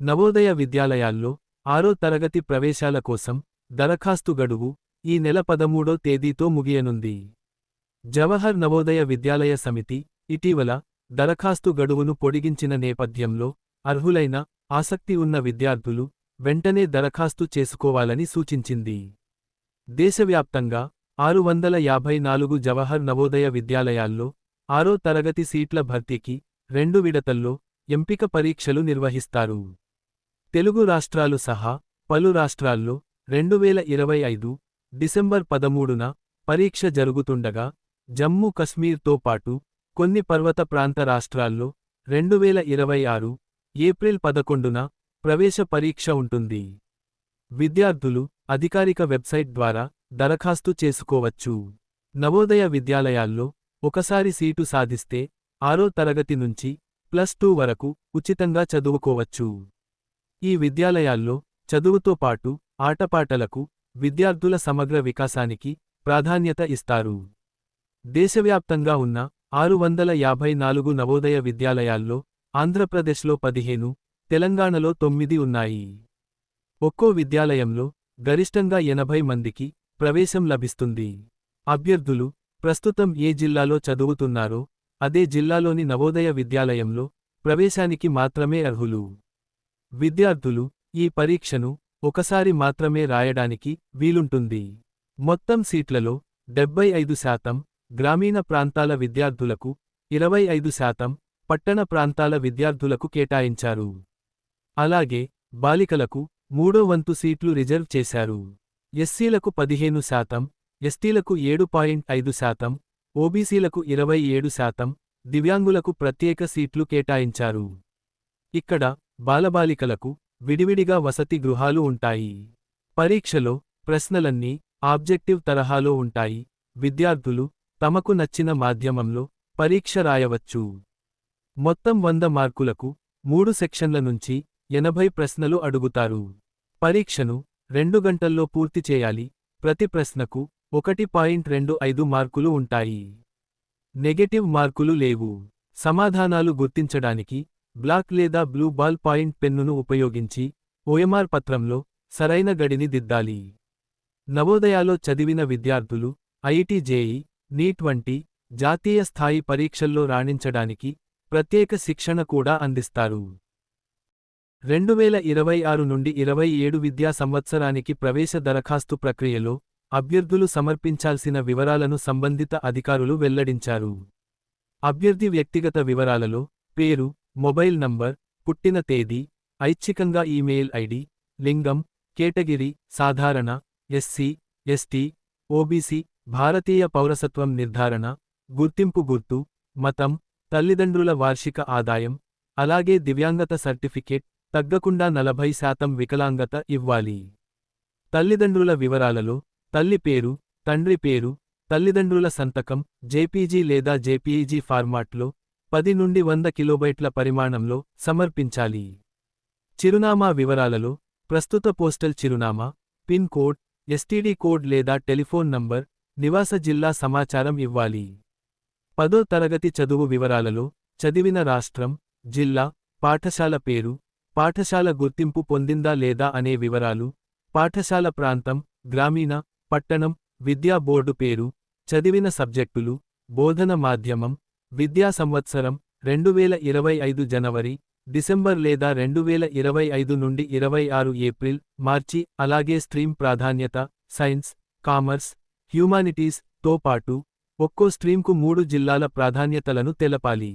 నవోదయ విద్యాలయాల్లో ఆరో తరగతి ప్రవేశాల కోసం దరఖాస్తు గడువు ఈ నెల పదమూడో తేదీతో ముగియనుంది. జవహర్ నవోదయ విద్యాలయ సమితి ఇటీవల దరఖాస్తు గడువును పొడిగించిన నేపథ్యంలో అర్హులైన ఆసక్తి ఉన్న విద్యార్థులు వెంటనే దరఖాస్తు చేసుకోవాలని సూచించింది. దేశవ్యాప్తంగా ఆరు వందల యాభై నాలుగు జవహర్ నవోదయ విద్యాలయాల్లో ఆరో తరగతి సీట్ల భర్తీకి రెండు విడతల్లో ఎంపిక పరీక్షలు నిర్వహిస్తారు. తెలుగు రాష్ట్రాలు సహా పలు రాష్ట్రాల్లో రెండు వేల ఇరవై ఐదు డిసెంబర్ పదమూడున పరీక్ష జరుగుతుండగా జమ్మూ కశ్మీర్తో పాటు కొన్ని పర్వత ప్రాంత రాష్ట్రాల్లో రెండు వేల ఇరవై ఆరు ఏప్రిల్ పదకొండున ప్రవేశ పరీక్ష ఉంటుంది. విద్యార్థులు అధికారిక వెబ్సైట్ ద్వారా దరఖాస్తు చేసుకోవచ్చు. నవోదయ విద్యాలయాల్లో ఒకసారి సీటు సాధిస్తే ఆరో తరగతి నుంచి ప్లస్ టూ వరకు ఉచితంగా చదువుకోవచ్చు. ఈ విద్యాలయాల్లో చదువుతో పాటు ఆటపాటలకు విద్యార్థుల సమగ్ర వికాసానికి ప్రాధాన్యత ఇస్తారు. దేశవ్యాప్తంగా ఉన్న ఆరు వందల యాభై నాలుగు నవోదయ విద్యాలయాల్లో ఆంధ్రప్రదేశ్లో పదిహేను తెలంగాణలో తొమ్మిది ఉన్నాయి. ఒక్కో విద్యాలయంలో గరిష్టంగా ఎనభై మందికి ప్రవేశం లభిస్తుంది. అభ్యర్థులు ప్రస్తుతం ఏ జిల్లాలో చదువుతున్నారో అదే జిల్లాలోని నవోదయ విద్యాలయంలో ప్రవేశానికి మాత్రమే అర్హులు. విద్యార్థులు ఈ పరీక్షను ఒకసారి మాత్రమే రాయడానికి వీలుంటుంది. మొత్తం సీట్లలో డెబ్బై ఐదు శాతం గ్రామీణ ప్రాంతాల విద్యార్థులకు ఇరవై ఐదు శాతం పట్టణ ప్రాంతాల విద్యార్థులకు కేటాయించారు. అలాగే బాలికలకు మూడో వంతు సీట్లు రిజర్వ్ చేశారు. ఎస్సీలకు పదిహేను శాతం ఎస్టీలకు ఏడు పాయింట్ ఐదు శాతం ఓబీసీలకు ఇరవై ఏడు శాతం దివ్యాంగులకు ప్రత్యేక సీట్లు కేటాయించారు. ఇక్కడ బాలబాలికలకు విడివిడిగా వసతి గృహాలు ఉంటాయి. పరీక్షలో ప్రశ్నలన్నీ ఆబ్జెక్టివ్ తరహాలో ఉంటాయి. విద్యార్థులు తమకు నచ్చిన మాధ్యమంలో పరీక్ష రాయవచ్చు. మొత్తం వంద మార్కులకు మూడు సెక్షన్ల నుంచి ఎనభై ప్రశ్నలు అడుగుతారు. పరీక్షను రెండు గంటల్లో పూర్తి చేయాలి. ప్రతి ప్రశ్నకు ఒకటి పాయింట్ రెండు ఐదు మార్కులు ఉంటాయి. నెగెటివ్ మార్కులు లేవు. సమాధానాలు గుర్తించడానికి బ్లాక్ లేదా బ్లూ బాల్ పాయింట్ పెన్నును ఉపయోగించి ఓఎంఆర్ పత్రంలో సరైన గడిని దిద్దాలి. నవోదయాలో చదివిన విద్యార్థులు ఐఐటి జేఈ నీట్ వంటి జాతీయ స్థాయి పరీక్షల్లో రాణించడానికి ప్రత్యేక శిక్షణ కూడా అందిస్తారు. రెండువేల ఇరవై ఆరు నుండి ఇరవై ఏడు విద్యా సంవత్సరానికి ప్రవేశ దరఖాస్తు ప్రక్రియలో అభ్యర్థులు సమర్పించాల్సిన వివరాలను సంబంధిత అధికారులు వెల్లడించారు. అభ్యర్థి వ్యక్తిగత వివరాలలో పేరు మొబైల్ నంబర్ పుట్టిన తేదీ ఐచ్ఛికంగా ఈమెయిల్ ఐడి లింగం కేటగిరీ సాధారణ ఎస్సీ ఎస్టీ ఓబీసీ భారతీయ పౌరసత్వం నిర్ధారణ గుర్తింపు గుర్తు మతం తల్లిదండ్రుల వార్షిక ఆదాయం అలాగే దివ్యాంగత సర్టిఫికేట్ తగ్గకుండా నలభై శాతం వికలాంగత ఇవ్వాలి. తల్లిదండ్రుల వివరాలలో తల్లి పేరు తండ్రి పేరు తల్లిదండ్రుల సంతకం జేపీజీ లేదా జేపీఈజీ ఫార్మాట్లో పది నుండి వంద కిలోబైట్ల పరిమాణంలో సమర్పించాలి. చిరునామా వివరాలలో ప్రస్తుత పోస్టల్ చిరునామా పిన్ కోడ్ ఎస్టీడీ కోడ్ లేదా టెలిఫోన్ నంబర్ నివాస జిల్లా సమాచారం ఇవ్వాలి. పదో తరగతి చదువు వివరాలలో చదివిన రాష్ట్రం జిల్లా పాఠశాల పేరు పాఠశాల గుర్తింపు పొందిందా లేదా అనే వివరాలు పాఠశాల ప్రాంతం గ్రామీణ పట్టణం విద్యా బోర్డు పేరు చదివిన సబ్జెక్టులు బోధన మాధ్యమం విద్యా సంవత్సరం రెండు వేల ఇరవై ఐదు జనవరి డిసెంబర్ లేదా రెండు వేల ఇరవై ఐదు నుండి ఇరవై ఆరు ఏప్రిల్ మార్చి అలాగే స్ట్రీమ్ ప్రాధాన్యత సైన్స్ కామర్స్ హ్యూమానిటీస్తో పాటు ఒక్కో స్ట్రీమ్కు మూడు జిల్లాల ప్రాధాన్యతలను తెలపాలి.